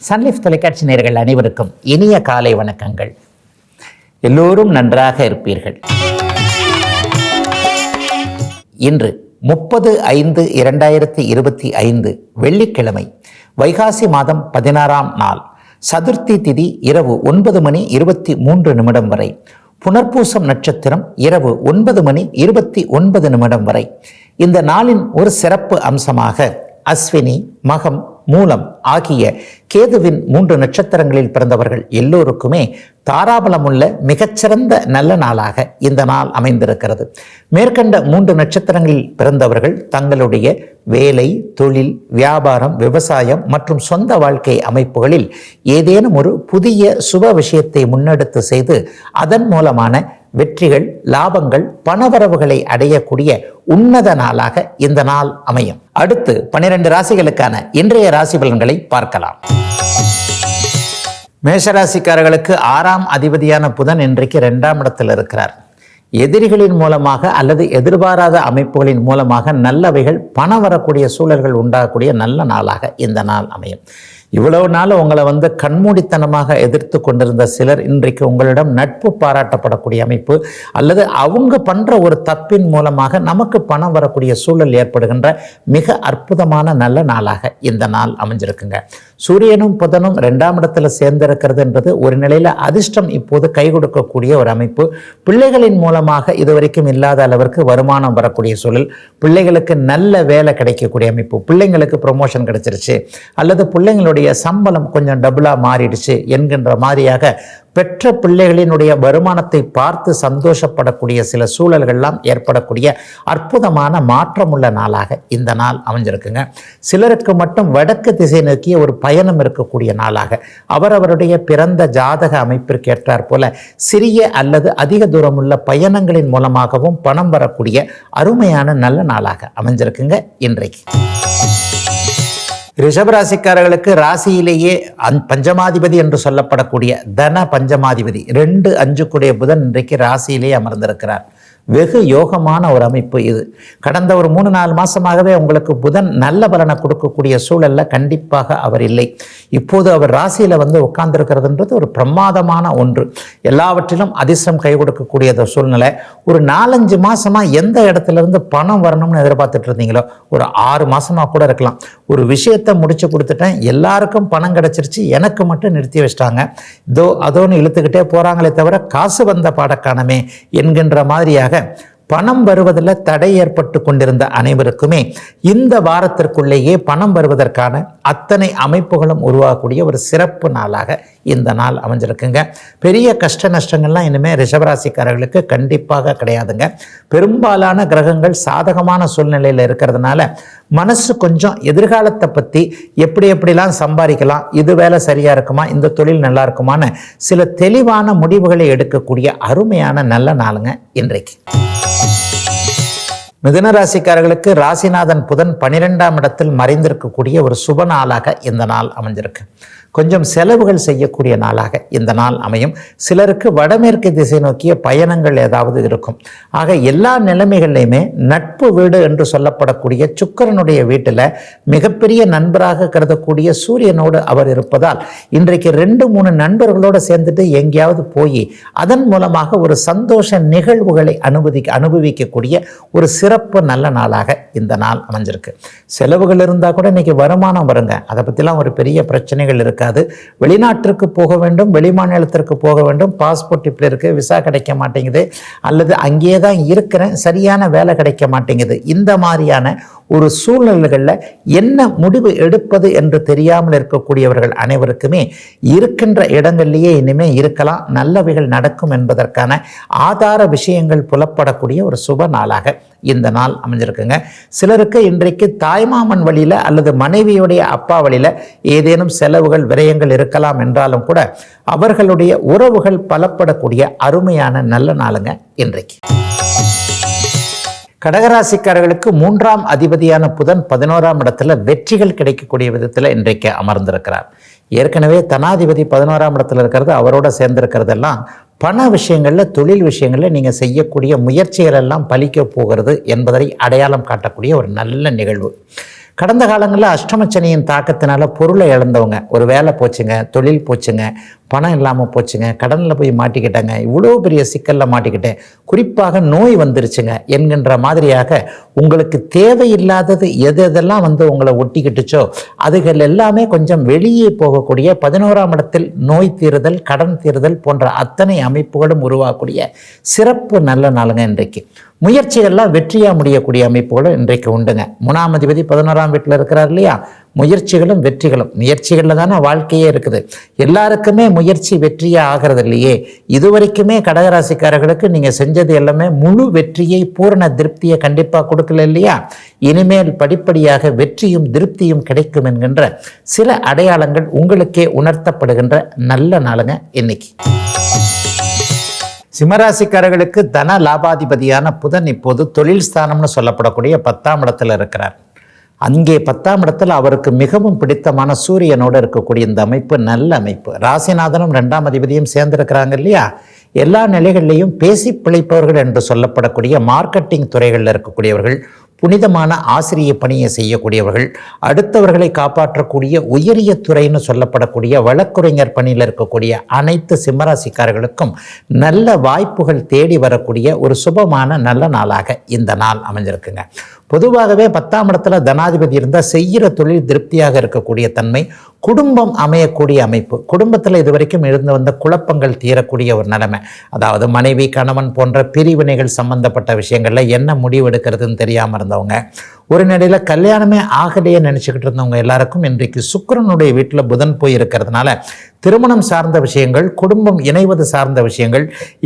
Sun Life தொலைக்காட்சி நேர்கள் அனைவருக்கும் இனிய காலை வணக்கங்கள். எல்லோரும் நன்றாக இருப்பீர்கள். இன்று முப்பது ஐந்து இரண்டாயிரத்தி இருபத்தி ஐந்து வெள்ளிக்கிழமை வைகாசி மாதம் பதினாறாம் நாள் சதுர்த்தி திதி இரவு ஒன்பது மணி இருபத்தி மூன்று நிமிடம் வரை புனர்பூசம் நட்சத்திரம் இரவு ஒன்பது மணி இருபத்தி ஒன்பது நிமிடம் வரை. இந்த நாளின் ஒரு சிறப்பு அம்சமாக அஸ்வினி மகம் மூலம் ஆகிய கேதுவின் மூன்று நட்சத்திரங்களில் பிறந்தவர்கள் எல்லோருக்குமே தாராபலம் உள்ள மிகச்சிறந்த நல்ல நாளாக இந்த நாள் அமைந்திருக்கிறது. மேற்கண்ட மூன்று நட்சத்திரங்களில் பிறந்தவர்கள் தங்களுடைய வேலை தொழில் வியாபாரம் விவசாயம் மற்றும் சொந்த வாழ்க்கை அமைப்புகளில் ஏதேனும் ஒரு புதிய சுப விஷயத்தை முன்னெடுத்து செய்து அதன் மூலமான வெற்றிகள் லாபங்கள் பணவரவுகளை அடையக்கூடிய உன்னத நாளாக இந்த நாள் அமையும். அடுத்து பனிரெண்டு ராசிகளுக்கான இன்றைய ராசி பலன்களை பார்க்கலாம். மேஷராசிக்காரர்களுக்கு ஆறாம் அதிபதியான புதன் இன்றைக்கு இரண்டாம் இடத்தில் இருக்கிறார். எதிரிகளின் மூலமாக அல்லது எதிர்பாராத அமைப்புகளின் மூலமாக நல்லவைகள் பணம் வரக்கூடிய சூழல்கள் உண்டாகக்கூடிய நல்ல நாளாக இந்த நாள் அமையும். இவ்வளவு நாள் உங்களை வந்து கண்மூடித்தனமாக எதிர்த்து கொண்டிருந்த சிலர் இன்றைக்கு உங்களிடம் நட்பு பாராட்டப்படக்கூடிய அமைப்பு அல்லது அவங்க பண்ற ஒரு தப்பின் மூலமாக நமக்கு பணம் வரக்கூடிய சூழல் ஏற்படுகின்ற மிக அற்புதமான நல்ல நாளாக இந்த நாள் அமைஞ்சிருக்குங்க. சூரியனும் புதனும் ரெண்டாம் இடத்துல சேர்ந்திருக்கிறது என்பது ஒரு நிலையில அதிர்ஷ்டம் இப்போது கை கொடுக்கக்கூடிய ஒரு அமைப்பு. பிள்ளைகளின் மூலமாக இதுவரைக்கும் இல்லாத அளவிற்கு வருமானம் வரக்கூடிய சூழல். பிள்ளைகளுக்கு நல்ல வேலை கிடைக்கக்கூடிய அமைப்பு. பிள்ளைங்களுக்கு ப்ரொமோஷன் கிடைச்சிருச்சு. அல்லது பிள்ளைங்களுடைய சம்பளம் கொஞ்சம் டபுளாக மாறிடுச்சு என்கின்ற மாதிரியாக பெற்ற பிள்ளைகளினுடைய வருமானத்தை பார்த்து சந்தோஷப்படக்கூடிய சில சூழல்கள்லாம் ஏற்படக்கூடிய அற்புதமான மாற்றமுள்ள நாளாக இந்த நாள் அமைஞ்சிருக்குங்க. சிலருக்கு மட்டும் வடக்கு திசை நோக்கிய ஒரு பயணம் இருக்கக்கூடிய நாளாக. அவரவருடைய பிறந்த ஜாதக அமைப்பிற்கு ஏற்றார் போல சிறிய அல்லது அதிக தூரமுள்ள பயணங்களின் மூலமாகவும் பணம் வரக்கூடிய அருமையான நல்ல நாளாக அமைஞ்சிருக்குங்க இன்றைக்கு. ரிஷபராசிக்காரர்களுக்கு ராசியிலேயே அந் பஞ்சமாதிபதி என்று சொல்லப்படக்கூடிய தன பஞ்சமாதிபதி ரெண்டு அஞ்சுக்குடைய புதன் இன்றைக்கு ராசியிலேயே அமர்ந்திருக்கிறார். வெகு யோகமான ஒரு அமைப்பு இது. கடந்த ஒரு மூணு நாலு மாசமாகவே உங்களுக்கு புதன் நல்ல பலனை கொடுக்கக்கூடிய சூழல்ல கண்டிப்பாக அவர் இல்லை. இப்போது அவர் ராசியில் வந்து உட்கார்ந்துருக்கிறதுன்றது ஒரு பிரமாதமான ஒன்று. எல்லாவற்றிலும் அதிர்ஷ்டம் கை கொடுக்கக்கூடிய சூழ்நிலை. ஒரு நாலஞ்சு மாதமாக எந்த இடத்துலேருந்து பணம் வரணும்னு எதிர்பார்த்துட்டு இருந்தீங்களோ ஒரு ஆறு மாதமாக கூட இருக்கலாம். ஒரு விஷயத்தை முடிச்சு கொடுத்துட்டேன் எல்லாருக்கும் பணம் கிடச்சிருச்சு எனக்கு மட்டும் நிறுத்தி வச்சிட்டாங்க. இதோ அதோன்னு இழுத்துக்கிட்டே போகிறாங்களே தவிர காசு வந்த பாடக்கானமே என்கின்ற மாதிரியாக பணம் வருவதில் தடை ஏற்பட்டு கொண்டிருந்த அனைவருக்குமே இந்த வாரத்திற்குள்ளேயே பணம் வருவதற்கான அத்தனை அமைப்புகளும் உருவாகக்கூடிய ஒரு சிறப்பு நாளாக இந்த நாள் அமைஞ்சிருக்குங்க. பெரிய கஷ்ட நஷ்டங்கள்லாம் இனிமேல் ரிஷபராசிக்காரர்களுக்கு கண்டிப்பாக கிடையாதுங்க. பெரும்பாலான கிரகங்கள் சாதகமான சூழ்நிலையில் இருக்கிறதுனால மனசு கொஞ்சம் எதிர்காலத்தை பற்றி எப்படி எப்படிலாம் சம்பாதிக்கலாம் இது வேலை சரியாக இருக்குமா இந்த தொழில் நல்லா இருக்குமான்னு சில தெளிவான முடிவுகளை எடுக்கக்கூடிய அருமையான நல்ல நாளுங்க இன்றைக்கு. மிதுன ராசிக்காரர்களுக்கு ராசிநாதன் புதன் பனிரெண்டாம் இடத்தில் மறைந்திருக்கக்கூடிய ஒரு சுப நாளாக இந்த நாள் அமைஞ்சிருக்கு. கொஞ்சம் செலவுகள் செய்யக்கூடிய நாளாக இந்த நாள் அமையும். சிலருக்கு வடமேற்கு திசை நோக்கிய பயணங்கள் ஏதாவது இருக்கும். ஆக எல்லா நிலைமைகள்லையுமே நட்பு வீடு என்று சொல்லப்படக்கூடிய சுக்கரனுடைய வீட்டில் மிகப்பெரிய நண்பராக கருதக்கூடிய சூரியனோடு அவர் இருப்பதால் இன்றைக்கு ரெண்டு மூணு நண்பர்களோடு சேர்ந்துட்டு எங்கேயாவது போய் அதன் மூலமாக ஒரு சந்தோஷ நிகழ்வுகளை அனுபவி அனுபவிக்கக்கூடிய ஒரு சிறப்பு நல்ல நாளாக இந்த நாள் அமைஞ்சிருக்கு. செலவுகள் இருந்தால் கூட இன்னைக்கு வருமானம் வருங்க. அதை பற்றிலாம் ஒரு பெரிய பிரச்சனைகள் இருக்குது வெளிநாட்டிற்கு போக வேண்டும் வெளிமாநிலத்திற்கு போக வேண்டும். பாஸ்போர்ட் இப்படி இருக்குது விசா கிடைக்க மாட்டேங்குது. அல்லது அங்கேயே தான் இருக்கிறேன் சரியான வேலை கிடைக்க மாட்டேங்குது. இந்த மாதிரியான ஒரு சூழ்நிலைகளில் என்ன முடிவு எடுப்பது என்று தெரியாமல் இருக்கக்கூடியவர்கள் அனைவருக்குமே இருக்கின்ற இடங்கள்லேயே இனிமேல் இருக்கலாம் நல்லவைகள் நடக்கும் என்பதற்கான ஆதார விஷயங்கள் புலப்படக்கூடிய ஒரு சுப நாளாக இந்த நாள் அமைஞ்சிருக்குங்க. சிலருக்கு இன்றைக்கு தாய்மாமன் வழியில் அல்லது மனைவியுடைய அப்பா வழியில் ஏதேனும் செலவுகள் விரயங்கள் இருக்கலாம் என்றாலும் கூட அவர்களுடைய உறவுகள் பலப்படக்கூடிய அருமையான நல்ல நாளுங்க இன்றைக்கு. கடகராசிக்காரர்களுக்கு மூன்றாம் அதிபதியான புதன் பதினோராம் இடத்துல வெற்றிகள் கிடைக்கக்கூடிய விதத்தில் இன்றைக்கு அமர்ந்திருக்கிறார். ஏற்கனவே தனாதிபதி பதினோராம் இடத்துல இருக்கிறது அவரோட சேர்ந்திருக்கிறதெல்லாம் பண விஷயங்களில் தொழில் விஷயங்களில் நீங்கள் செய்யக்கூடிய முயற்சிகள் எல்லாம் பலிக்க போகிறது என்பதை அடையாளம் காட்டக்கூடிய ஒரு நல்ல நிகழ்வு. கடந்த காலங்களில் அஷ்டமச்சனியின் தாக்கத்தினால பொருளை இழந்தவங்க. ஒரு வேலை போச்சுங்க தொழில் போச்சுங்க பணம் இல்லாமல் போச்சுங்க. கடனில் போய் மாட்டிக்கிட்டேங்க. இவ்வளோ பெரிய சிக்கலில் மாட்டிக்கிட்டேன். குறிப்பாக நோய் வந்துருச்சுங்க. என்கின்ற மாதிரியாக உங்களுக்கு தேவையில்லாதது எது எதெல்லாம் வந்து உங்களை ஒட்டிக்கிட்டுச்சோ அதுகள் எல்லாமே கொஞ்சம் வெளியே போகக்கூடிய பதினோராம் இடத்தில் நோய் தீருதல் கடன் தீருதல் போன்ற அத்தனை அமைப்புகளும் உருவாகக்கூடிய சிறப்பு நல்ல நாளுங்க இன்றைக்கு. முயற்சிகள்லாம் வெற்றியாக முடியக்கூடிய அமைப்புகளும் இன்றைக்கு உண்டுங்க. மூணாம் அதிபதி பதினோராம் வீட்டில் இருக்கிறார் இல்லையா? முயற்சிகளும் வெற்றிகளும். முயற்சிகளில் தானே வாழ்க்கையே இருக்குது. எல்லாருக்குமே முயற்சி வெற்றியே ஆகிறது இல்லையே? இதுவரைக்குமே கடகராசிக்காரர்களுக்கு நீங்கள் செஞ்சது எல்லாமே முழு வெற்றியை பூரண திருப்தியை கண்டிப்பாக கொடுக்கல இல்லையா? இனிமேல் படிப்படியாக வெற்றியும் திருப்தியும் கிடைக்கும் என்கின்ற சில அடையாளங்கள் உங்களுக்கே உணர்த்தப்படுகின்ற நல்ல நாளுங்க இன்னைக்கு. சிம்மராசிக்காரர்களுக்கு தன லாபாதிபதியான புதன் இப்போது தொழில் ஸ்தானம்னு சொல்லப்படக்கூடிய பத்தாம் இடத்துல இருக்கிறார். அங்கே பத்தாம் இடத்துல அவருக்கு மிகவும் பிடித்தமான சூரியனோடு இருக்கக்கூடிய இந்த அமைப்பு நல்ல அமைப்பு. ராசிநாதனும் ரெண்டாம் அதிபதியும் சேர்ந்திருக்கிறாங்க இல்லையா? எல்லா நிலைகளிலையும் பேசி பிழைப்பவர்கள் என்று சொல்லப்படக்கூடிய மார்க்கெட்டிங் துறைகளில் இருக்கக்கூடியவர்கள் புனிதமான ஆசிரிய பணியை செய்யக்கூடியவர்கள் அடுத்தவர்களை காப்பாற்றக்கூடிய உயரிய துறைன்னு சொல்லப்படக்கூடிய வழக்குரைஞர் பணியில் இருக்கக்கூடிய அனைத்து சிம்மராசிக்காரர்களுக்கும் நல்ல வாய்ப்புகள் தேடி வரக்கூடிய ஒரு சுபமான நல்ல நாளாக இந்த நாள் அமைஞ்சிருக்குங்க. பொதுவாகவே பத்தாம் இடத்துல தனாதிபதி இருந்தால் செய்கிற தொழில் திருப்தியாக இருக்கக்கூடிய தன்மை குடும்பம் அமையக்கூடிய அமைப்பு. குடும்பத்தில் இதுவரைக்கும் இருந்து வந்த குழப்பங்கள் தீரக்கூடிய ஒரு நிலைமை. அதாவது மனைவி கணவன் போன்ற பிரிவினைகள் சம்பந்தப்பட்ட விஷயங்களில் என்ன முடிவு எடுக்கிறதுன்னு தெரியாமல் இருந்தவங்க ஒரு நிலையில் கல்யாணமே ஆகலையே நினச்சிக்கிட்டு இருந்தவங்க எல்லாருக்கும் இன்றைக்கு சுக்கிரனுடைய வீட்டில் புதன் போய் இருக்கிறதுனால திருமணம் சார்ந்த விஷயங்கள் குடும்பம் இணைவது சார்ந்த விஷயங்கள்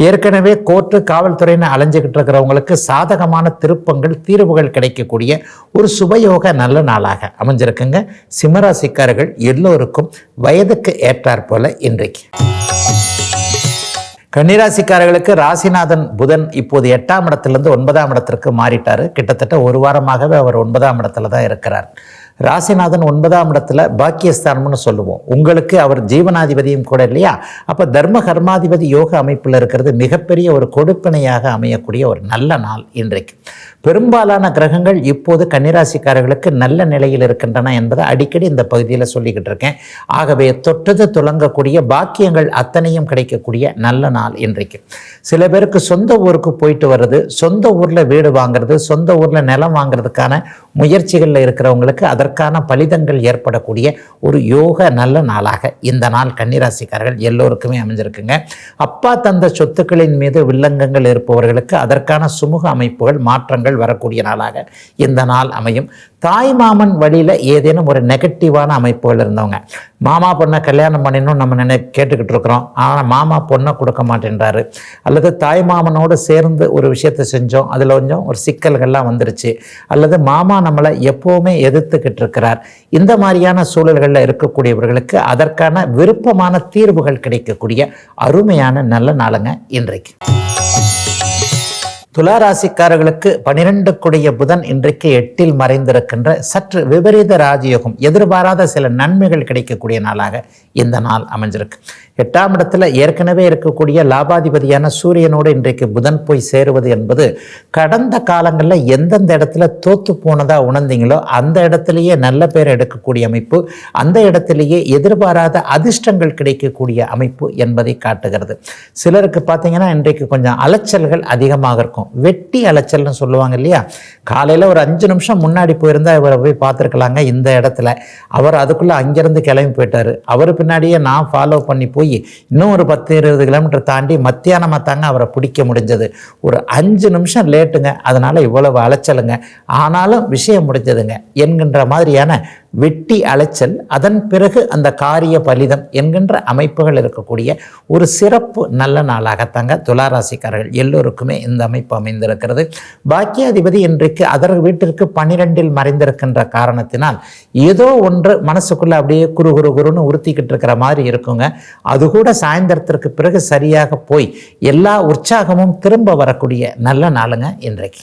ஏற்கனவே கோர்ட்டு காவல்துறைன்னு அலைஞ்சிக்கிட்டு இருக்கிறவங்களுக்கு சாதகமான திருப்பங்கள் தீர்வுகள் கிடைக்கக்கூடிய ஒரு சுபயோக நல்ல நாளாக அமைஞ்சிருக்குங்க. சிம்மராசிக்காரர்கள் எல்லோருக்கும் வயதுக்கு ஏற்றாற் போல இன்றைக்கு. கன்னிராசிக்காரர்களுக்கு ராசிநாதன் புதன் இப்போது எட்டாம் இடத்திலிருந்து ஒன்பதாம் இடத்திற்கு மாறிட்டார். கிட்டத்தட்ட ஒரு வாரமாகவே அவர் ஒன்பதாம் இடத்துல தான் இருக்கிறார். ராசிநாதன் ஒன்பதாம் இடத்துல பாக்கியஸ்தானம்னு சொல்லுவோம். உங்களுக்கு அவர் ஜீவனாதிபதியும் கூட இல்லையா? அப்போ தர்ம கர்மாதிபதி யோக அமைப்பில் இருக்கிறது மிகப்பெரிய ஒரு கொடுப்பினையாக அமையக்கூடிய ஒரு நல்ல நாள் இன்றைக்கு. பெரும்பாலான கிரகங்கள் இப்போது கன்னிராசிக்காரர்களுக்கு நல்ல நிலையில் இருக்கின்றன என்பதை அடிக்கடி இந்த பகுதியில் சொல்லிக்கிட்டு இருக்கேன். ஆகவே தொட்டது துலங்கக்கூடிய பாக்கியங்கள் அத்தனையும் கிடைக்கக்கூடிய நல்ல நாள் இன்றைக்கு. சில பேருக்கு சொந்த ஊருக்கு போயிட்டு வர்றது சொந்த ஊரில் வீடு வாங்குறது சொந்த ஊரில் நிலம் வாங்குறதுக்கான முயற்சிகளில் இருக்கிறவங்களுக்கு அதை அதற்கான பலிதங்கள் ஏற்படக்கூடிய ஒரு யோக நல்ல நாளாக இந்த நாள் கன்னிராசிக்காரர்கள் எல்லோருக்குமே அமைஞ்சிருக்குங்க. அப்பா தந்த சொத்துக்களின் மீது வில்லங்கங்கள் இருப்பவர்களுக்கு அதற்கான சுமூக அமைப்புகள் மாற்றங்கள் வரக்கூடிய நாளாக இந்த நாள் அமையும். தாய் மாமன் வழியில் ஏதேனும் ஒரு நெகட்டிவான அமைப்புகள் இருந்தவங்க. மாமா பொண்ணை கல்யாணம் பண்ணிடணும் நம்ம நினை கேட்டுக்கிட்டு இருக்கிறோம். ஆனால் மாமா பொண்ணை கொடுக்க மாட்டேன்றாரு. அல்லது தாய் மாமனோடு சேர்ந்து ஒரு விஷயத்தை செஞ்சோம். அதில் கொஞ்சம் ஒரு சிக்கல்கள்லாம் வந்துருச்சு. அல்லது மாமா நம்மளை எப்போவுமே எதிர்த்துக்கிட்டு பெற்றிருக்கிறார். இந்த மாதிரியான சூழல்களில் இருக்கக்கூடியவர்களுக்கு அதற்கான விருப்பமான தீர்வுகள் கிடைக்கக்கூடிய அருமையான நல்ல நாளுங்க இன்றைக்கு. துளாராசிக்காரர்களுக்கு பனிரெண்டுக்குடைய புதன் இன்றைக்கு எட்டில் மறைந்திருக்கின்ற சற்று விபரீத ராஜயோகம் எதிர்பாராத சில நன்மைகள் கிடைக்கக்கூடிய நாளாக இந்த நாள் அமைஞ்சிருக்கு. எட்டாம் இடத்துல ஏற்கனவே இருக்கக்கூடிய லாபாதிபதியான சூரியனோடு இன்றைக்கு புதன் போய் சேருவது என்பது கடந்த காலங்களில் எந்தெந்த இடத்துல தோத்து போனதாக உணர்ந்தீங்களோ அந்த இடத்துலையே நல்ல பேர் எடுக்கக்கூடிய அமைப்பு அந்த இடத்துலையே எதிர்பாராத அதிர்ஷ்டங்கள் கிடைக்கக்கூடிய அமைப்பு என்பதை காட்டுகிறது. சிலருக்கு பார்த்தீங்கன்னா இன்றைக்கு கொஞ்சம் அலைச்சல்கள் அதிகமாக இருக்கும். வெட்டி அலைச்சல்னு சொல்லுவாங்க இல்லையா? காலையில் ஒரு அஞ்சு நிமிஷம் முன்னாடி போயிருந்தால் இவரை போய் பார்த்துருக்கலாங்க இந்த இடத்துல. அவர் அதுக்குள்ளே அங்கேருந்து கிளம்பி போயிட்டார். அவர் பின்னாடியே நான் ஃபாலோ பண்ணி போய் இன்னும் ஒரு பத்து இருபது கிலோமீட்டர் தாண்டி மத்தியானமாக தாங்க அவரை பிடிக்க முடிஞ்சது. ஒரு அஞ்சு நிமிஷம் லேட்டுங்க. அதனால் இவ்வளவு அலைச்சலுங்க. ஆனாலும் விஷயம் முடிஞ்சதுங்க. என்கின்ற மாதிரியான வெட்டி அலைச்சல் அதன் பிறகு அந்த காரிய பலிதம் என்கின்ற அமைப்புகள் இருக்கக்கூடிய ஒரு சிறப்பு நல்ல நாளாகத்தாங்க துளாராசிக்காரர்கள் எல்லோருக்குமே இந்த அமைப்பு அமைந்திருக்கிறது. பாக்கியாதிபதி இன்றைக்கு அதர் வீட்டிற்கு பனிரெண்டில் மறைந்திருக்கின்ற காரணத்தினால் ஏதோ ஒன்று மனசுக்குள்ள அப்படியே குரு குரு குருன்னு உறுத்திக்கிட்டு இருக்கிற மாதிரி இருக்குங்க. அது கூட சாயந்தரத்திற்கு பிறகு சரியாக போய் எல்லா உற்சாகமும் திரும்ப வரக்கூடிய நல்ல நாளுங்க இன்றைக்கு.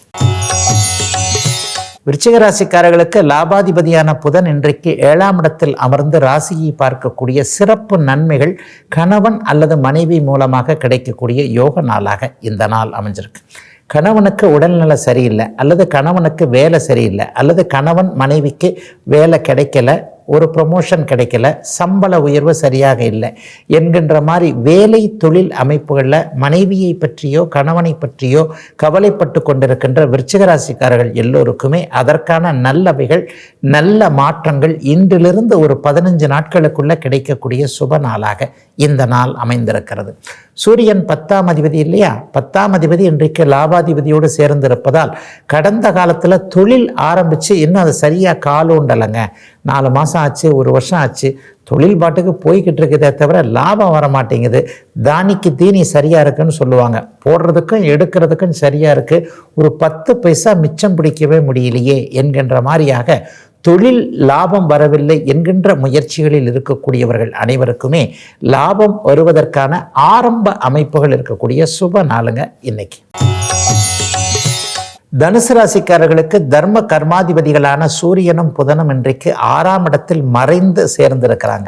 விருச்சிக ராசிக்காரர்களுக்கு லாபாதிபதியான புதன் இன்றைக்கு ஏழாம் இடத்தில் அமர்ந்து ராசியை பார்க்கக்கூடிய சிறப்பு நன்மைகள் கணவன் அல்லது மனைவி மூலமாக கிடைக்கக்கூடிய யோக நாளாக இந்த நாள் அமைஞ்சிருக்கு. கணவனுக்கு உடல்நல சரியில்லை அல்லது கணவனுக்கு வேலை சரியில்லை அல்லது கணவன் மனைவிக்கு வேலை கிடைக்கல ஒரு ப்ரொமோஷன் கிடைக்கல. சம்பள உயர்வு சரியாக இல்லை என்கின்ற மாதிரி வேலை தொழில் அமைப்புகளில் மனைவியை பற்றியோ கணவனை பற்றியோ கவலைப்பட்டு கொண்டிருக்கின்ற விருச்சிகராசிக்காரர்கள் எல்லோருக்குமே அதற்கான நல்லவைகள் நல்ல மாற்றங்கள் இன்றிலிருந்து ஒரு பதினஞ்சு நாட்களுக்குள்ளே கிடைக்கக்கூடிய சுப நாளாக இந்த நாள் அமைந்திருக்கிறது. சூரியன் பத்தாம் அதிபதி இல்லையா? பத்தாம் அதிபதி இன்றைக்கு லாபாதிபதியோடு சேர்ந்திருப்பதால் கடந்த காலத்தில் தொழில் ஆரம்பித்து இன்னும் அது சரியாக காலூண்டலைங்க. நாலு மாதம் ஆச்சு ஒரு வருஷம் ஆச்சு. தொழில் பாட்டுக்கு போய்கிட்டு இருக்குதே தவிர லாபம் வர மாட்டேங்குது தானிக்கு தீனி சரியாக இருக்குன்னு சொல்லுவாங்க. போடுறதுக்கும் எடுக்கிறதுக்கும் சரியாக இருக்குது ஒரு பத்து பைசா மிச்சம் பிடிக்கவே முடியலையே என்கின்ற மாதிரியாக தொழில் லாபம் வரவில்லை என்கின்ற முயற்சிகளில் இருக்கக்கூடியவர்கள் அனைவருக்குமே லாபம் வருவதற்கான ஆரம்ப அமைப்புகள் இருக்கக்கூடிய சுப நாளுங்க இன்னைக்கு. தனுசு ராசிக்காரர்களுக்கு தர்ம கர்மாதிபதிகளான சூரியனும் புதனும் இன்றைக்கு ஆறாம் இடத்தில் மறைந்து சேர்ந்திருக்கிறாங்க.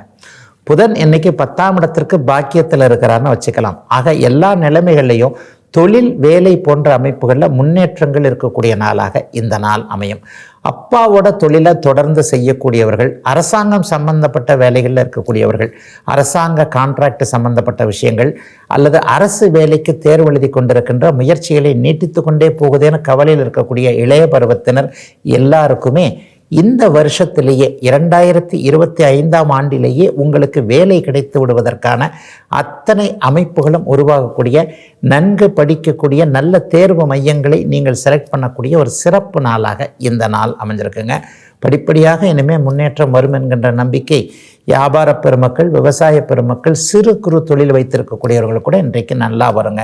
புதன் இன்னைக்கு பத்தாம் இடத்திற்கு பாக்கியத்தில் இருக்கிறான்னு வச்சுக்கலாம். ஆக எல்லா நிலைமைகள்லையும் தொழில் வேலை போன்ற அமைப்புகளில் முன்னேற்றங்கள் இருக்கக்கூடிய நாளாக இந்த நாள் அமையும். அப்பாவோட தொழிலை தொடர்ந்து செய்யக்கூடியவர்கள் அரசாங்கம் சம்பந்தப்பட்ட வேலைகளில் இருக்கக்கூடியவர்கள் அரசாங்க கான்ட்ராக்ட் சம்பந்தப்பட்ட விஷயங்கள் அல்லது அரசு வேலைக்கு தேர்வு எழுதி கொண்டிருக்கின்ற முயற்சிகளை நீட்டித்து கொண்டே போகுதேன்னு கவலையில் இருக்கக்கூடிய இளைய பருவத்தினர் எல்லாருக்குமே இந்த வருஷத்திலேயே இரண்டாயிரத்தி இருபத்தி ஐந்தாம் ஆண்டிலேயே உங்களுக்கு வேலை கிடைத்து விடுவதற்கான அத்தனை அமைப்புகளும் உருவாகக்கூடிய நன்கு படிக்கக்கூடிய நல்ல தேர்வு மையங்களை நீங்கள் செலக்ட் பண்ணக்கூடிய ஒரு சிறப்பு நாளாக இந்த நாள் அமைஞ்சிருக்குங்க. படிப்படியாக இனிமேல் முன்னேற்றம் வரும் என்கின்ற நம்பிக்கை வியாபார பெருமக்கள் விவசாய பெருமக்கள் சிறு குறு தொழில் வைத்திருக்கக்கூடியவர்கள் கூட இன்றைக்கு நல்லா வருங்க.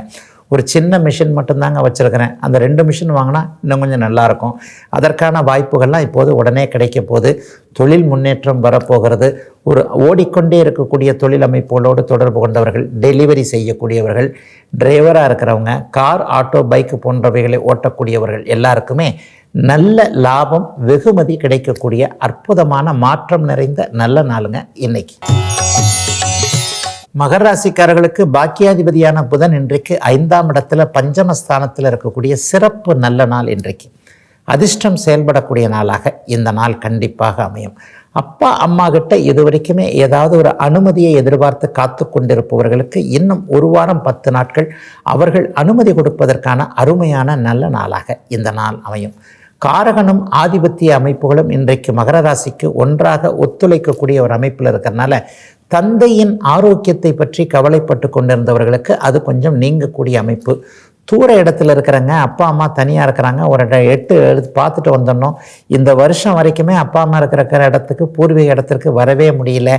ஒரு சின்ன மிஷின் மட்டும்தாங்க வச்சுருக்கிறேன். அந்த ரெண்டு மிஷின் வாங்கினா இன்னும் கொஞ்சம் நல்லாயிருக்கும். அதற்கான வாய்ப்புகள்லாம் இப்போது உடனே கிடைக்க போது தொழில் முன்னேற்றம் வரப்போகிறது. ஒரு ஓடிக்கொண்டே இருக்கக்கூடிய தொழில் அமைப்புகளோடு தொடர்பு கொண்டவர்கள் டெலிவரி செய்யக்கூடியவர்கள் டிரைவராக இருக்கிறவங்க கார் ஆட்டோ பைக்கு போன்றவைகளை ஓட்டக்கூடியவர்கள் எல்லாருக்குமே நல்ல லாபம் வெகுமதி கிடைக்கக்கூடிய அற்புதமான மாற்றம் நிறைந்த நல்ல நாளுங்க இன்னைக்கு. மகர ராசிக்காரர்களுக்கு பாக்கியாதிபதியான புதன் இன்றைக்கு ஐந்தாம் இடத்துல பஞ்சமஸ்தானத்தில் இருக்கக்கூடிய சிறப்பு நல்ல நாள் இன்றைக்கு. அதிர்ஷ்டம் செயல்படக்கூடிய நாளாக இந்த நாள் கண்டிப்பாக அமையும். அப்பா அம்மா கிட்ட இது வரைக்குமே ஏதாவது ஒரு அனுமதியை எதிர்பார்த்து காத்து கொண்டிருப்பவர்களுக்கு இன்னும் ஒரு வாரம் பத்து நாட்கள் அவர்கள் அனுமதி கொடுப்பதற்கான அருமையான நல்ல நாளாக இந்த நாள் அமையும். காரகனும் ஆதிபத்திய அமைப்புகளும் இன்றைக்கு மகர ராசிக்கு ஒன்றாக ஒத்துழைக்கக்கூடிய ஒரு அமைப்பில் இருக்கிறனால தந்தையின் ஆரோக்கியத்தை பற்றி கவலைப்பட்டு கொண்டிருந்தவர்களுக்கு அது கொஞ்சம் நீங்கக்கூடிய அமைப்பு. தூர இடத்துல இருக்கிறாங்க அப்பா அம்மா தனியாக இருக்கிறாங்க. ஒரு எட்டு எழுத்து பார்த்துட்டு வந்துடணும். இந்த வருஷம் வரைக்குமே அப்பா அம்மா இருக்கிற இடத்துக்கு பூர்வீக இடத்திற்கு வரவே முடியல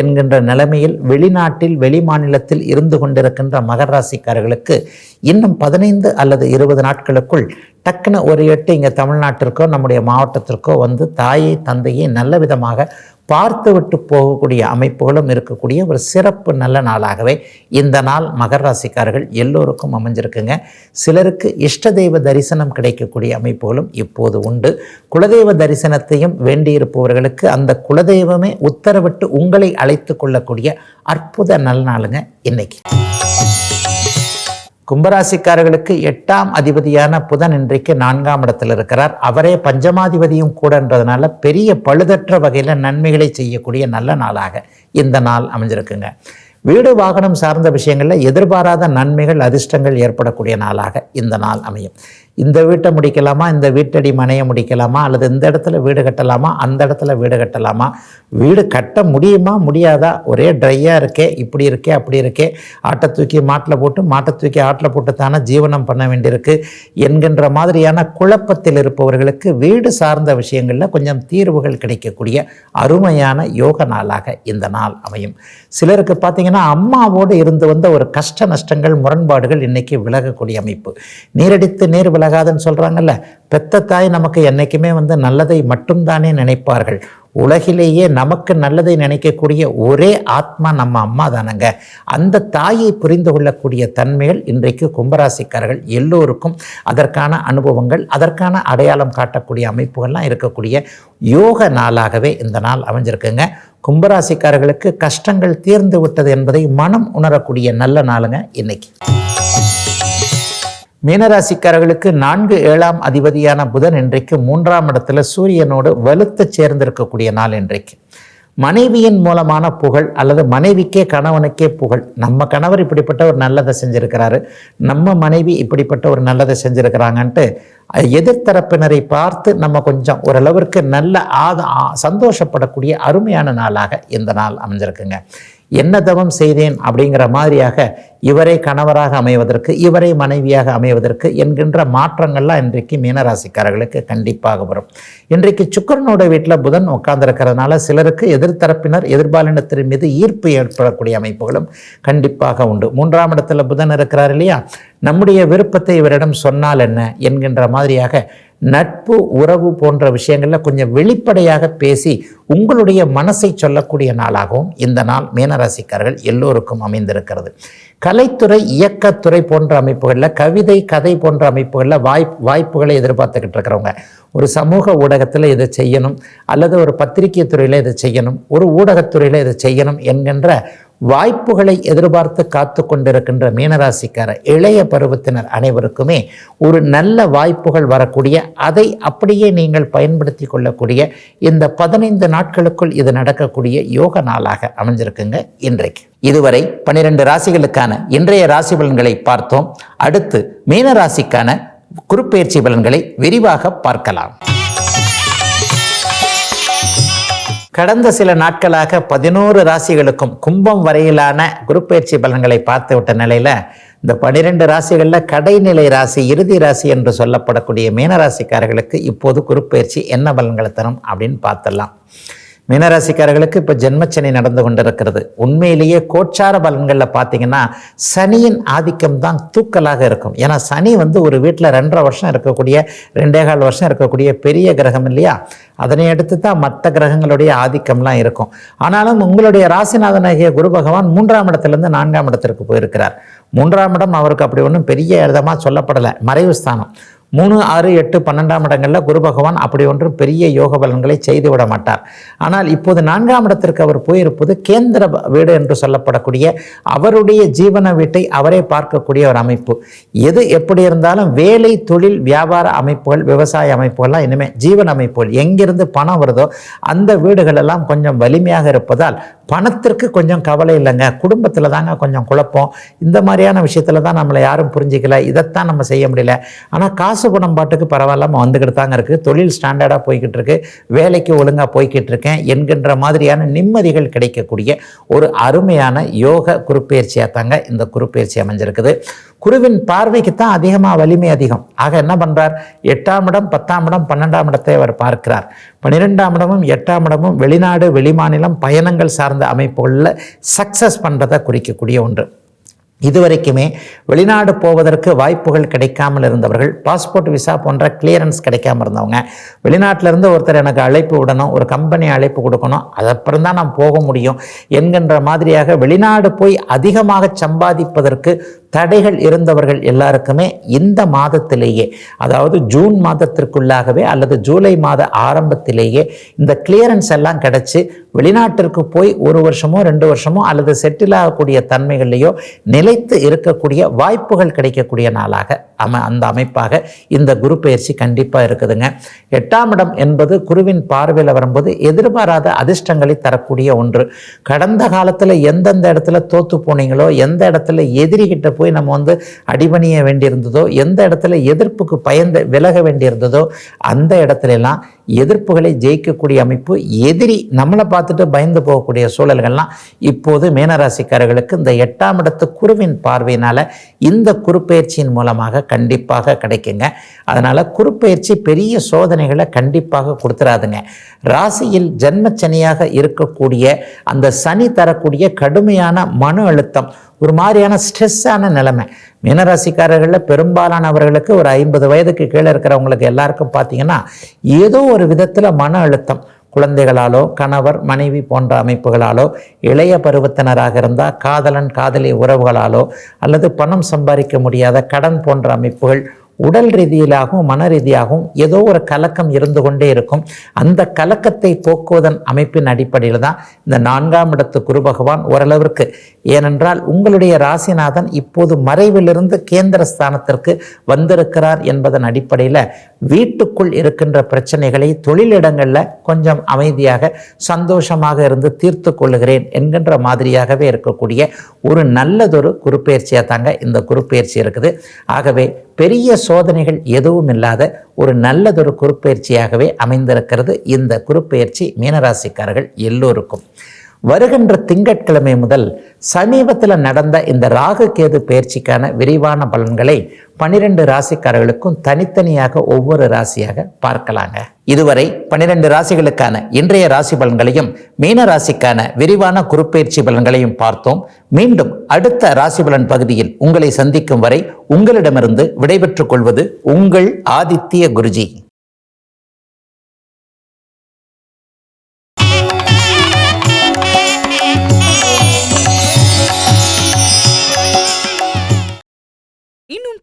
என்கின்ற நிலைமையில் வெளிநாட்டில் வெளி மாநிலத்தில் இருந்து கொண்டிருக்கின்ற மகர ராசிக்காரர்களுக்கு இன்னும் பதினைந்து அல்லது இருபது நாட்களுக்குள் டக்குன்னு ஒரு எட்டு இங்கே தமிழ்நாட்டிற்கோ நம்முடைய மாவட்டத்திற்கோ வந்து தாயை தந்தையை நல்ல விதமாக பார்த்து விட்டு போகக்கூடிய அமைப்புகளும் இருக்கக்கூடிய ஒரு சிறப்பு நல்ல நாளாகவே இந்த நாள் மகர ராசிக்காரர்கள் எல்லோருக்கும் அமைஞ்சிருக்குங்க. சிலருக்கு இஷ்ட தெய்வ தரிசனம் கிடைக்கக்கூடிய அமைப்புகளும் இப்போது உண்டு. குலதெய்வ தரிசனத்தையும் வேண்டியிருப்பவர்களுக்கு அந்த குலதெய்வமே உத்தரவிட்டு உங்களை அழைத்து கொள்ளக்கூடிய அற்புத நல்ல நாளுங்க இன்னைக்கு. கும்பராசிக்காரர்களுக்கு எட்டாம் அதிபதியான புதன் இன்றைக்கு நான்காம் இடத்தில் இருக்கிறார். அவரே பஞ்சமாதிபதியும் கூடன்றதுனால பெரிய பழுதற்ற வகையில் நன்மைகளை செய்யக்கூடிய நல்ல நாளாக இந்த நாள் அமைஞ்சிருக்குங்க. வீடு வாகனம் சார்ந்த விஷயங்களில் எதிர்பாராத நன்மைகள் அதிர்ஷ்டங்கள் ஏற்படக்கூடிய நாளாக இந்த நாள் அமையும். இந்த வீட்டை முடிக்கலாமா? இந்த வீட்டடி மனையை முடிக்கலாமா? அல்லது இந்த இடத்துல வீடு கட்டலாமா? அந்த இடத்துல வீடு கட்டலாமா? வீடு கட்ட முடியுமா? முடியாதா? ஒரே ட்ரையாக இருக்கே இப்படி இருக்கே அப்படி இருக்கே. ஆட்டை தூக்கி மாட்டில் போட்டு மாட்டை தூக்கி ஆட்டில் போட்டு தானே ஜீவனம் பண்ண வேண்டியிருக்கு என்கின்ற மாதிரியான குழப்பத்தில் இருப்பவர்களுக்கு வீடு சார்ந்த விஷயங்களில் கொஞ்சம் தீர்வுகள் கிடைக்கக்கூடிய அருமையான யோக நாளாக இந்த நாள் அமையும். சிலருக்கு பார்த்தீங்கன்னா அம்மாவோடு இருந்து வந்த ஒரு கஷ்ட நஷ்டங்கள் முரண்பாடுகள் இன்னைக்கு விலகக்கூடிய அமைப்பு. நீரடித்து நீர் விலகாதுன்னு சொல்கிறாங்கல்ல பெத்த தாய் நமக்கு என்றைக்குமே வந்து நல்லதை மட்டும்தானே நினைப்பார்கள். உலகிலேயே நமக்கு நல்லதை நினைக்கக்கூடிய ஒரே ஆத்மா நம்ம அம்மா தானங்க. அந்த தாயை புரிந்து கொள்ளக்கூடிய தன்மைகள் இன்றைக்கு கும்பராசிக்காரர்கள் எல்லோருக்கும் அதற்கான அனுபவங்கள் அதற்கான அடையாளம் காட்டக்கூடிய அமைப்புகள்லாம் இருக்கக்கூடிய யோக நாளாகவே இந்த நாள் அமைஞ்சிருக்குங்க. கும்பராசிக்காரர்களுக்கு கஷ்டங்கள் தீர்ந்து விட்டது என்பதை மனம் உணரக்கூடிய நல்ல நாளுங்க இன்னைக்கு. மீனராசிக்காரர்களுக்கு நான்கு ஏழாம் அதிபதியான புதன் இன்றைக்கு மூன்றாம் இடத்துல சூரியனோடு வலுத்து சேர்ந்திருக்கக்கூடிய நாள் இன்றைக்கு. மனைவியின் மூலமான புகழ் அல்லது மனைவிக்கே கணவனுக்கே புகழ். நம்ம கணவர் இப்படிப்பட்ட ஒரு நல்லதை செஞ்சிருக்கிறாரு. நம்ம மனைவி இப்படிப்பட்ட ஒரு நல்லதை செஞ்சுருக்கிறாங்கன்ட்டு எதிர்த்தரப்பினரை பார்த்து நம்ம கொஞ்சம் ஓரளவிற்கு நல்ல ஆத ஆ- சந்தோஷப்படக்கூடிய அருமையான நாளாக இந்த நாள் அமைஞ்சிருக்குங்க. என்ன தவம் செய்தேன் அப்படிங்கிற மாதிரியாக இவரை கணவராக அமைவதற்கு இவரை மனைவியாக அமைவதற்கு என்கின்ற மாற்றங்கள்லாம் இன்றைக்கு மீனராசிக்காரர்களுக்கு கண்டிப்பாக வரும். இன்றைக்கு சுக்கிரனோட வீட்டில் புதன் உட்கார்ந்திருக்கிறதுனால சிலருக்கு எதிர்த்தரப்பினர் எதிர்பாலினத்தின் மீது ஈர்ப்பு ஏற்படக்கூடிய அமைப்புகளும் கண்டிப்பாக உண்டு. மூன்றாம் இடத்துல புதன் இருக்கிறார் இல்லையா? நம்முடைய விருப்பத்தை இவரிடம் சொன்னால் என்ன? என்கின்ற மாதிரியாக நட்பு உறவு போன்ற விஷயங்களில் கொஞ்சம் வெளிப்படையாக பேசி உங்களுடைய மனசை சொல்லக்கூடிய நாளாகவும் இந்த நாள் மீனராசிக்காரர்கள் எல்லோருக்கும் அமைந்திருக்கிறது. கலைத்துறை இயக்கத்துறை போன்ற அமைப்புகளில் கவிதை கதை போன்ற அமைப்புகளில் வாய்ப் வாய்ப்புகளை எதிர்பார்த்துக்கிட்டு இருக்கிறவங்க. ஒரு சமூக ஊடகத்தில் இதை செய்யணும் அல்லது ஒரு பத்திரிகை துறையில் இதை செய்யணும் ஒரு ஊடகத்துறையில் இதை செய்யணும் என்கின்ற வாய்ப்புகளை எதிர்பார்த்து காத்து கொண்டிருக்கின்ற மீனராசிக்கார இளைய பருவத்தினர் அனைவருக்குமே ஒரு நல்ல வாய்ப்புகள் வரக்கூடிய அதை அப்படியே நீங்கள் பயன்படுத்தி கொள்ளக்கூடிய இந்த பதினைந்து நாட்களுக்குள் இது நடக்கக்கூடிய யோக நாளாக அமைஞ்சிருக்குங்க இன்றைக்கு. இதுவரை பனிரெண்டு ராசிகளுக்கான இன்றைய ராசி பலன்களை பார்த்தோம். அடுத்து மீனராசிக்கான குறுப்பெயர்ச்சி பலன்களை விரிவாக பார்க்கலாம். கடந்த சில நாட்களாக பதினோரு ராசிகளுக்கும் கும்பம் வரையிலான குருப்பெயர்ச்சி பலன்களை பார்த்து விட்ட நிலையில் இந்த பனிரெண்டு ராசிகளில் கடைநிலை ராசி இறுதி ராசி என்று சொல்லப்படக்கூடிய மீனராசிக்காரர்களுக்கு இப்போது குருப்பெயர்ச்சி என்ன பலன்களை தரும் அப்படின்னு பார்த்துடலாம். மீனராசிக்காரர்களுக்கு இப்போ ஜென்மச்சனி நடந்து கொண்டிருக்கிறது. உண்மையிலேயே கோச்சார பலன்களில் பார்த்தீங்கன்னா சனியின் ஆதிக்கம் தான் தூக்கலாக இருக்கும். ஏன்னா சனி வந்து ஒரு வீட்டில் ரெண்டரை வருஷம் இருக்கக்கூடிய ரெண்டே கால் வருஷம் இருக்கக்கூடிய பெரிய கிரகம் இல்லையா? அதனை அடுத்து தான் மற்ற கிரகங்களுடைய ஆதிக்கம்லாம் இருக்கும். ஆனாலும் உங்களுடைய ராசிநாதனாகிய குரு பகவான் மூன்றாம் இடத்துலேருந்து நான்காம் இடத்திற்கு போயிருக்கிறார். மூன்றாம் இடம் அவருக்கு அப்படி ஒன்றும் பெரிய இடமாக சொல்லப்படலை. மறைவு ஸ்தானம். மூணு ஆறு எட்டு பன்னெண்டாம் இடங்களில் குரு பகவான் அப்படி ஒன்றும் பெரிய யோக பலன்களை செய்து விட மாட்டார். ஆனால் இப்போது நான்காம் இடத்திற்கு அவர் போயிருப்பது கேந்திர வீடு என்று சொல்லப்படக்கூடிய அவருடைய ஜீவன வீட்டை அவரே பார்க்கக்கூடிய ஒரு அமைப்பு. எது எப்படி இருந்தாலும் வேலை தொழில் வியாபார அமைப்புகள் விவசாய அமைப்புகள்லாம் இனிமேல் ஜீவன அமைப்புகள் எங்கிருந்து பணம் வருதோ அந்த வீடுகள் எல்லாம் கொஞ்சம் வலிமையாக இருப்பதால் பணத்திற்கு கொஞ்சம் கவலை இல்லைங்க. குடும்பத்தில் தாங்க கொஞ்சம் குழப்பம். இந்த மாதிரியான விஷயத்தில் தான் நம்மளை யாரும் புரிஞ்சிக்கல. இதைத்தான் நம்ம செய்ய முடியல. ஆனால் காசு பணம் பாட்டுக்கு பரவாயில்லாமல் வந்துக்கிட்டு தாங்க இருக்குது தொழில் ஸ்டாண்டர்டாக போய்கிட்டு இருக்கு வேலைக்கு ஒழுங்காக போய்கிட்டு இருக்கேன் என்கின்ற மாதிரியான நிம்மதிகள் கிடைக்கக்கூடிய ஒரு அருமையான யோக குருப்பெயர்ச்சியாக தாங்க இந்த குருப்பெயர்ச்சி அமைஞ்சிருக்குது. குருவின் பார்வைக்கு தான் அதிகமாக வலிமை அதிகம். ஆக என்ன பண்ணுறார் எட்டாம் இடம் பத்தாம் இடம் பன்னெண்டாம் இடத்தை அவர் பார்க்கிறார். பன்னிரெண்டாம் இடமும் எட்டாம் இடமும் வெளிநாடு வெளிமாநிலம் பயணங்கள் சார்ந்த அமைப்புகளில் சக்ஸஸ் பண்ணுறதை குறிக்கக்கூடிய ஒன்று. இதுவரைக்குமே வெளிநாடு போவதற்கு வாய்ப்புகள் கிடைக்காமல் இருந்தவர்கள் பாஸ்போர்ட் விசா போன்ற கிளியரன்ஸ் கிடைக்காம இருந்தவங்க வெளிநாட்டிலேருந்து ஒருத்தர் எனக்கு அழைப்பு விடணும் ஒரு கம்பெனி அழைப்பு கொடுக்கணும் அதப்புறம் தான் நான் போக முடியும் என்கின்ற மாதிரியாக வெளிநாடு போய் அதிகமாக சம்பாதிப்பதற்கு தடைகள் இருந்தவர்கள் எல்லாருக்குமே இந்த மாதத்திலேயே அதாவது ஜூன் மாதத்திற்குள்ளாகவே அல்லது ஜூலை மாத ஆரம்பத்திலேயே இந்த கிளியரன்ஸ் எல்லாம் கிடச்சி வெளிநாட்டிற்கு போய் ஒரு வருஷமோ ரெண்டு வருஷமோ அல்லது செட்டில் ஆகக்கூடிய தன்மைகள்லையோ நிலைத்து இருக்கக்கூடிய வாய்ப்புகள் கிடைக்கக்கூடிய நாளாக அம அந்த அமைப்பாக இந்த குரு பயிற்சி கண்டிப்பாக இருக்குதுங்க. எட்டாம் இடம் என்பது குருவின் பார்வையில் வரும்போது எதிர்பாராத அதிர்ஷ்டங்களை தரக்கூடிய ஒன்று. கடந்த காலத்தில் எந்தெந்த இடத்துல தோற்று போனீங்களோ எந்த இடத்துல எதிரிகிட்ட போய் நம்ம வந்து அடிபணிய வேண்டியிருந்ததோ எந்த இடத்துல எதிர்ப்புக்கு பயந்து விலக வேண்டியிருந்ததோ அந்த இடத்துல எல்லாம் எதிர்ப்புகளை ஜெயிக்கக்கூடிய அமைப்பு எதிரி நம்மளை பார்த்துட்டு பயந்து போகக்கூடிய சூழல்கள்லாம் இப்போது மீனராசிக்காரர்களுக்கு இந்த எட்டாம் இடத்து குருவின் பார்வையினால் இந்த குறுப்பெயர்ச்சியின் மூலமாக கண்டிப்பாக கிடைக்குங்க. அதனால் குறுப்பெயர்ச்சி பெரிய சோதனைகளை கண்டிப்பாக கொடுத்துறாதுங்க. ராசியில் ஜென்மச்சனியாக இருக்கக்கூடிய அந்த சனி தரக்கூடிய கடுமையான மன அழுத்தம் ஒரு மாதிரியான ஸ்ட்ரெஸ்ஸான நிலைமை. மீனராசிக்காரர்களில் பெரும்பாலானவர்களுக்கு ஒரு ஐம்பது வயதுக்கு கீழே இருக்கிறவங்களுக்கு எல்லாருக்கும் பார்த்தீங்கன்னா ஏதோ ஒரு விதத்தில் மன அழுத்தம். குழந்தைகளாலோ கணவர் மனைவி போன்ற அமைப்புகளாலோ இளைய பருவத்தினராக இருந்தால் காதலன் காதலி உறவுகளாலோ அல்லது பணம் சம்பாதிக்க முடியாத கடன் போன்ற அமைப்புகள் உடல் ரீதியிலாகவும் மன ரீதியாகவும் ஏதோ ஒரு கலக்கம் இருந்து கொண்டே இருக்கும். அந்த கலக்கத்தை போக்குவதன் அமைப்பின் அடிப்படையில் தான் இந்த நான்காம் இடத்து குரு பகவான் ஓரளவிற்கு. ஏனென்றால் உங்களுடைய ராசிநாதன் இப்போது மறைவிலிருந்து கேந்திர ஸ்தானத்திற்கு வந்திருக்கிறார் என்பதன் அடிப்படையில் வீட்டுக்குள் இருக்கின்ற பிரச்சனைகளை தொழிலிடங்களில் கொஞ்சம் அமைதியாக சந்தோஷமாக இருந்து தீர்த்து கொள்ளுகிறேன் என்கின்ற மாதிரியாகவே இருக்கக்கூடிய ஒரு நல்லதொரு குருப்பெயர்ச்சியாக தாங்க இந்த குருப்பெயர்ச்சி இருக்குது. ஆகவே பெரிய சோதனைகள் எதுவும் இல்லாத ஒரு நல்லதொரு குறுப்பெயர்ச்சியாகவே அமைந்திருக்கிறது. இந்த குறுப்பெயர்ச்சி மீனராசிக்காரர்கள் எல்லோருக்கும். வருகின்ற திங்கட்கிழமை முதல் சமீபத்தில் நடந்த இந்த ராகு கேது பயிற்சிக்கான விரிவான பலன்களை பனிரெண்டு ராசிக்காரர்களுக்கும் தனித்தனியாக ஒவ்வொரு ராசியாக பார்க்கலாங்க. இதுவரை பனிரெண்டு ராசிகளுக்கான இன்றைய ராசி பலன்களையும் மீன ராசிக்கான விரிவான குறுப்பெயர்ச்சி பலன்களையும் பார்த்தோம். மீண்டும் அடுத்த ராசி பலன் பகுதியில் உங்களை சந்திக்கும் வரை உங்களிடமிருந்து விடைபெற்றுக் கொள்வது உங்கள் ஆதித்ய குருஜி.